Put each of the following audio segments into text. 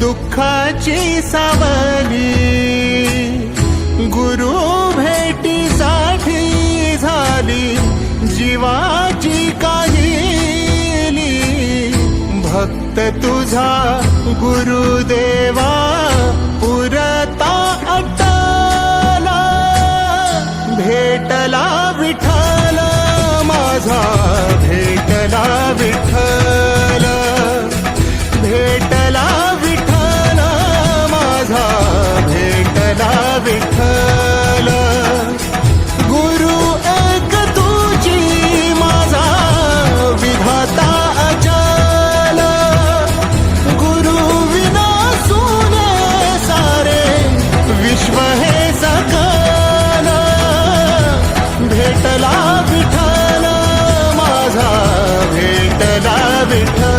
दुःखाची सावली. गुरु भेटीसाठी झाली. जीवाची काहिली. भक्त तुझा गुरुदेवा पुरता अटला. भेटला विठाला माझा. me. Come.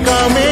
coming